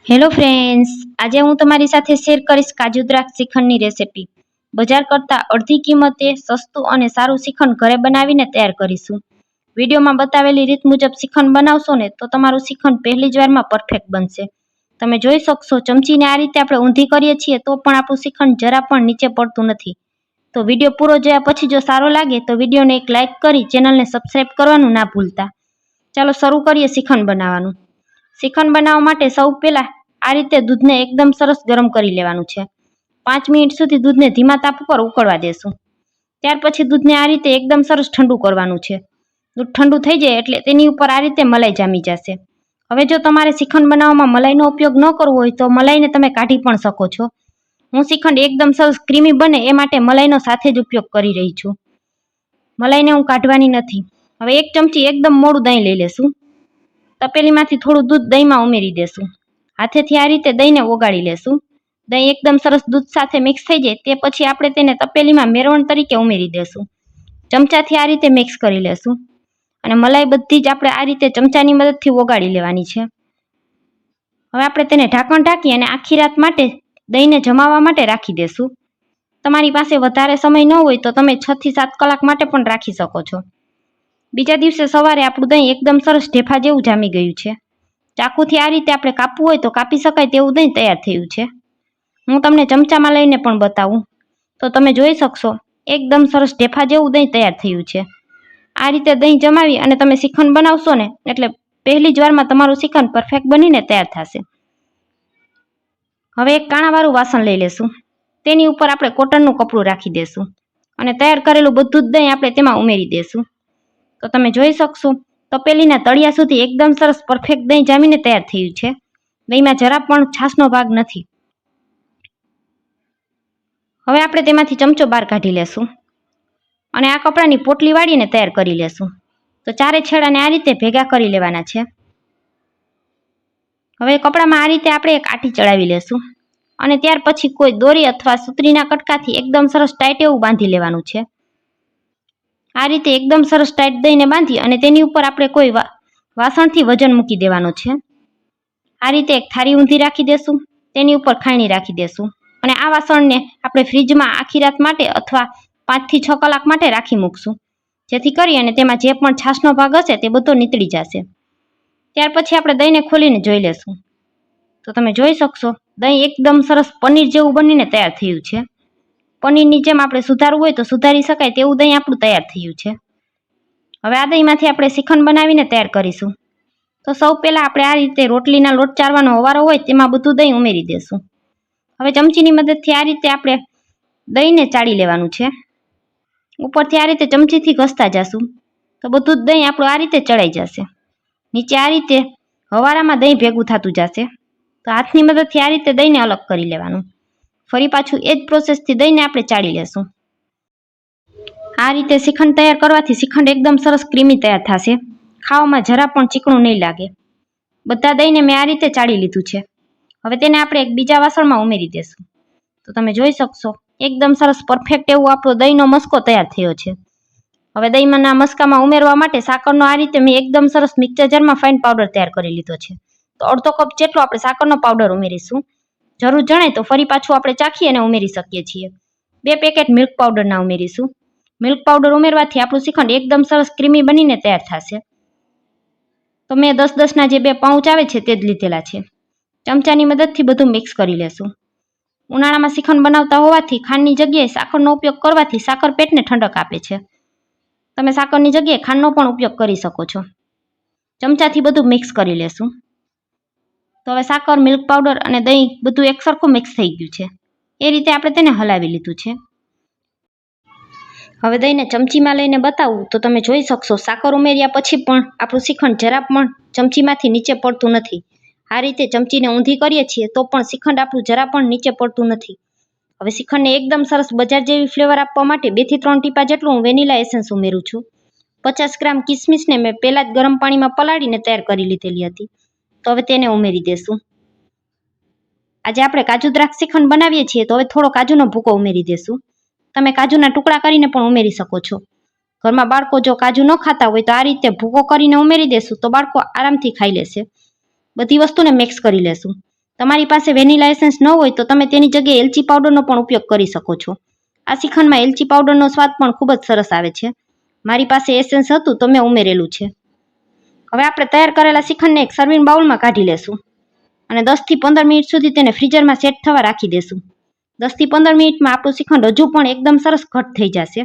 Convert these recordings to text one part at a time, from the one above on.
Hello friends, આજે હું તમારી સાથે શેર કરીશ કાજુ દ્રાક્ષ શ્રીખંડની રેસિપી. બજાર કરતાં અડધી કિંમતે સસ્તું અને સારું શ્રીખંડ ઘરે બનાવીને તૈયાર કરીશું. વિડીયોમાં બતાવેલી રીત મુજબ શ્રીખંડ બનાવશો ને, તો તમારું શ્રીખંડ પહેલી જ વારમાં પરફેક્ટ બનશે. તમે જોઈ શકશો, ચમચીને આ રીતે આપણે ઊંધી કરીએ છીએ, તો પણ આપણું શ્રીખંડ જરા પણ નીચે પડતું નથી. તો વીડિયો પૂરો જોયા પછી જો સારો લાગે, તો વિડીયોને એક લાઇક કરી ચેનલને સબસ્ક્રાઇબ કરવાનું ના ભૂલતા. ચાલો શરૂ કરીએ શ્રીખંડ બનાવવાનું. શ્રીખંડ બનાવવા માટે સૌ પહેલાં આ રીતે દૂધને એકદમ સરસ ગરમ કરી લેવાનું છે. પાંચ મિનિટ સુધી દૂધને ધીમા તાપ ઉપર ઉકળવા દેશું. ત્યાર પછી દૂધને આ રીતે એકદમ સરસ ઠંડુ કરવાનું છે. દૂધ ઠંડુ થઈ જાય એટલે તેની ઉપર આ રીતે મલાઈ જામી જશે. હવે જો તમારે શ્રીખંડ બનાવવામાં મલાઈનો ઉપયોગ ન કરવો હોય તો મલાઈને તમે કાઢી પણ શકો છો. હું શ્રીખંડ એકદમ સરસ ક્રીમી બને એ માટે મલાઈનો સાથે જ ઉપયોગ કરી રહી છું. મલાઈને હું કાઢવાની નથી. હવે એક ચમચી એકદમ મોડું દહીં લઈ લેશું. તપેલીમાંથી થોડું દૂધ દહીંમાં ઉમેરી દેશું. હાથેથી આ રીતે દહીંને ઓગાળી લેશું. દહીં એકદમ સરસ દૂધ સાથે મિક્સ થઈ જાય તે પછી આપણે તેને તપેલીમાં મેરવણ તરીકે ઉમેરી દેશું. ચમચાથી આ રીતે મિક્સ કરી લેશું. અને મલાઈ બધી જ આપણે આ રીતે ચમચાની મદદથી ઓગાળી લેવાની છે. હવે આપણે તેને ઢાંકણ ઢાંકી અને આખી રાત માટે દહીંને જમાવવા માટે રાખી દેશું. તમારી પાસે વધારે સમય ન હોય તો તમે છ થી સાત કલાક માટે પણ રાખી શકો છો. બીજા દિવસે સવારે આપણું દહીં એકદમ સરસ ઢેફા જેવું જામી ગયું છે. ચાકુથી આ રીતે આપણે કાપવું હોય તો કાપી શકાય તેવું દહીં તૈયાર થયું છે. હું તમને ચમચામાં લઈને પણ બતાવું. તો તમે જોઈ શકશો, એકદમ સરસ ઢેફા જેવું દહીં તૈયાર થયું છે. આ રીતે દહીં જમાવી અને તમે શ્રીખંડ બનાવશો ને, એટલે પહેલી જ વારમાં તમારું શ્રીખંડ પરફેક્ટ બનીને તૈયાર થશે. હવે એક કાણાવાળું વાસણ લઈ લેશું. તેની ઉપર આપણે કોટનનું કપડું રાખી દઈશું અને તૈયાર કરેલું બધું જ દહીં આપણે તેમાં ઉમેરી દેશું. તો તમે જોઈ શકશો. તપેલીના તળિયા સુધી એકદમ સરસ પરફેક્ટ દહીં જામીને તૈયાર થયું છે. દહીંમાં જરા પણ છાશનો ભાગ નથી. હવે આપણે તેમાંથી ચમચો બહાર કાઢી લેશું. અને આ કપડાની પોટલી વાળીને તૈયાર કરી લેશું. તો ચારે છેડાને આ રીતે ભેગા કરી લેવાના છે. હવે કપડામાં આ રીતે આપણે એક આટી ચડાવી લેશું. અને ત્યાર પછી કોઈ દોરી અથવા સૂતરીના કટકાથી એકદમ સરસ ટાઈટ એવું બાંધી લેવાનું છે. આ રીતે એકદમ સરસ ટાઈટ દઈને બાંધી અને તેની ઉપર આપણે કોઈ વાસણથી વજન મૂકી દેવાનું છે. આ રીતે એક થાળી ઊંધી રાખી દેશું, તેની ઉપર ખાણી રાખી દેશું અને આ વાસણને આપણે ફ્રીજમાં આખી રાત માટે અથવા પાંચથી છ કલાક માટે રાખી મૂકશું. જેથી કરી અને તેમાં જે પણ છાશનો ભાગ હશે તે બધો નીતળી જશે. ત્યાર પછી આપણે દહીંને ખોલીને જોઈ લેશું. તો તમે જોઈ શકશો, દહીં એકદમ સરસ પનીર જેવું બનીને તૈયાર થયું છે. પનીરની જેમ આપણે સુધારવું હોય તો સુધારી શકાય તેવું દહીં આપણું તૈયાર થયું છે. હવે આ દહીંમાંથી આપણે શ્રીખંડ બનાવીને તૈયાર કરીશું. તો સૌ પહેલાં આપણે આ રીતે રોટલીના લોટ ચારવાનો હવારો હોય તેમાં બધું દહીં ઉમેરી દેશું. હવે ચમચીની મદદથી આ રીતે આપણે દહીંને ચાળી લેવાનું છે. ઉપરથી આ રીતે ચમચીથી ઘસતા જશું. તો બધું જ દહીં આપણું આ રીતે ચડાઈ જશે. નીચે આ રીતે હવારામાં દહીં ભેગું થતું જશે. તો હાથની મદદથી આ રીતે દહીંને અલગ કરી લેવાનું. ફરી પાછું એ જ પ્રોસેસથી દઈને આપણે ચાળી લેશું આ રીતે શ્રીખંડ તૈયાર કરવાથી શ્રીખંડ એકદમ સરસ ક્રીમી તૈયાર થશે. ખાવામાં જરા પણ ચીકણું નહીં લાગે. બધા દહીંને મેં આ રીતે ચાળી લીધું છે. હવે તેને આપણે એક બીજા વાસણમાં ઉમેરી દેશું. તો તમે જોઈ શકશો, એકદમ સરસ પરફેક્ટ એવું આપણો દહીંનો મસ્કો તૈયાર થયો છે. હવે દહીંમાંના મસ્કામાં ઉમેરવા માટે સાકરનો આ રીતે મેં એકદમ સરસ મિક્સર જારમાં ફાઇન પાવડર તૈયાર કરી લીધો છે. તો અડધો કપ જેટલો આપણે સાકરનો પાવડર ઉમેરીશું. જરૂર જણાય તો ફરી પાછું આપણે ચાખી અને ઉમેરી શકીએ છીએ. બે પેકેટ મિલ્ક પાવડરના ઉમેરીશું. મિલ્ક પાવડર ઉમેરવાથી આપણું શ્રીખંડ એકદમ સરસ ક્રીમી બનીને તૈયાર થશે. તો મેં દસ દસના જે બે પાઉચ આવે છે તે જ લીધેલા છે. ચમચાની મદદથી બધું મિક્સ કરી લેશું. ઉનાળામાં શ્રીખંડ બનાવતા હોવાથી ખાંડની જગ્યાએ સાકરનો ઉપયોગ કરવાથી સાકર પેટને ઠંડક આપે છે. તમે સાકરની જગ્યાએ ખાંડનો પણ ઉપયોગ કરી શકો છો. ચમચાથી બધું મિક્સ કરી લેશું. તો હવે સાકર મિલ્ક પાવડર અને દહીં બધું એકસરખું મિક્સ થઈ ગયું છે. એ રીતે આપણે તેને હલાવી લીધું છે. હવે દહીંને ચમચીમાં લઈને બતાવું તો તમે જોઈ શકશો, સાકર ઉમેર્યા પછી પણ આપણું શ્રીખંડ જરા પણ ચમચીમાંથી નીચે પડતું નથી. આ રીતે ચમચીને ઊંધી કરીએ છીએ તો પણ શ્રીખંડ આપણું જરા પણ નીચે પડતું નથી. હવે શ્રીખંડને એકદમ સરસ બજાર જેવી ફ્લેવર આપવા માટે બેથી ત્રણ ટીપા જેટલું હું વેનીલા એસેન્સ ઉમેરું છું. પચાસ ગ્રામ કિસમિસને મેં પહેલાં જ ગરમ પાણીમાં પલાળીને તૈયાર કરી લીધેલી હતી. તો હવે તેને ઉમેરી દેશું. આજે આપણે કાજુ દ્રાક્ષ શ્રીખંડ બનાવીએ છીએ, તો હવે થોડો કાજુનો ભૂકો ઉમેરી દેશું. તમે કાજુના ટુકડા કરીને પણ ઉમેરી શકો છો. ઘરમાં બાળકો જો કાજુ ન ખાતા હોય, તો આ રીતે ભૂકો કરીને ઉમેરી દેશું, તો બાળકો આરામથી ખાઈ લેશે. બધી વસ્તુને મિક્સ કરી લેશું. તમારી પાસે વેનીલા એસેન્સ ન હોય, તો તમે તેની જગ્યાએ એલચી પાવડરનો પણ ઉપયોગ કરી શકો છો. આ શ્રીખંડમાં એલચી પાવડરનો સ્વાદ પણ ખૂબ જ સરસ આવે છે. મારી પાસે એસેન્સ હતું, તો મેં ઉમેરેલું છે. હવે આપણે તૈયાર કરેલા શ્રીખંડને એક સર્વિંગ બાઉલમાં કાઢી લેશું. અને દસથી પંદર મિનિટ સુધી તેને ફ્રીઝરમાં સેટ થવા રાખી દેશું. દસથી પંદર મિનિટમાં આપણું શ્રીખંડ હજુ પણ એકદમ સરસ ઘટ થઈ જશે.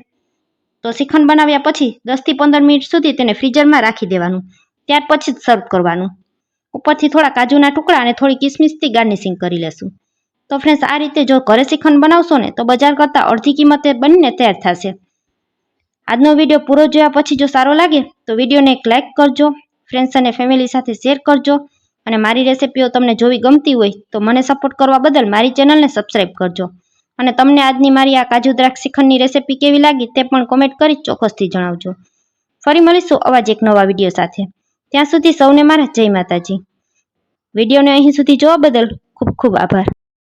તો શ્રીખંડ બનાવ્યા પછી દસથી પંદર મિનિટ સુધી તેને ફ્રીઝરમાં રાખી દેવાનું. ત્યાર પછી જ સર્વ કરવાનું. ઉપરથી થોડા કાજુના ટુકડા અને થોડી કિસમિસથી ગાર્નિશિંગ કરી લેશું. તો ફ્રેન્ડ્સ આ રીતે જો ઘરે શ્રીખંડ બનાવશો ને, તો બજાર કરતાં અડધી કિંમતે બનીને તૈયાર થશે. આજનો વીડિયો પૂરો જોયા પછી જો સારો લાગે, તો વિડીયોને એક લાઇક કરજો. ફ્રેન્ડ્સ અને ફેમિલી સાથે શેર કરજો. અને મારી રેસિપીઓ તમને જોવી ગમતી હોય, તો મને સપોર્ટ કરવા બદલ મારી ચેનલને સબસ્ક્રાઈબ કરજો. અને તમને આજની મારી આ કાજુ દ્રાક્ષ શ્રીખંડની રેસિપી કેવી લાગી તે પણ કોમેન્ટ કરી ચોક્કસથી જણાવજો. ફરી મળીશું અવાજ એક નવા વીડિયો સાથે. ત્યાં સુધી સૌને મારા જય માતાજી. વિડીયોને અહીં સુધી જોવા બદલ ખૂબ ખૂબ આભાર.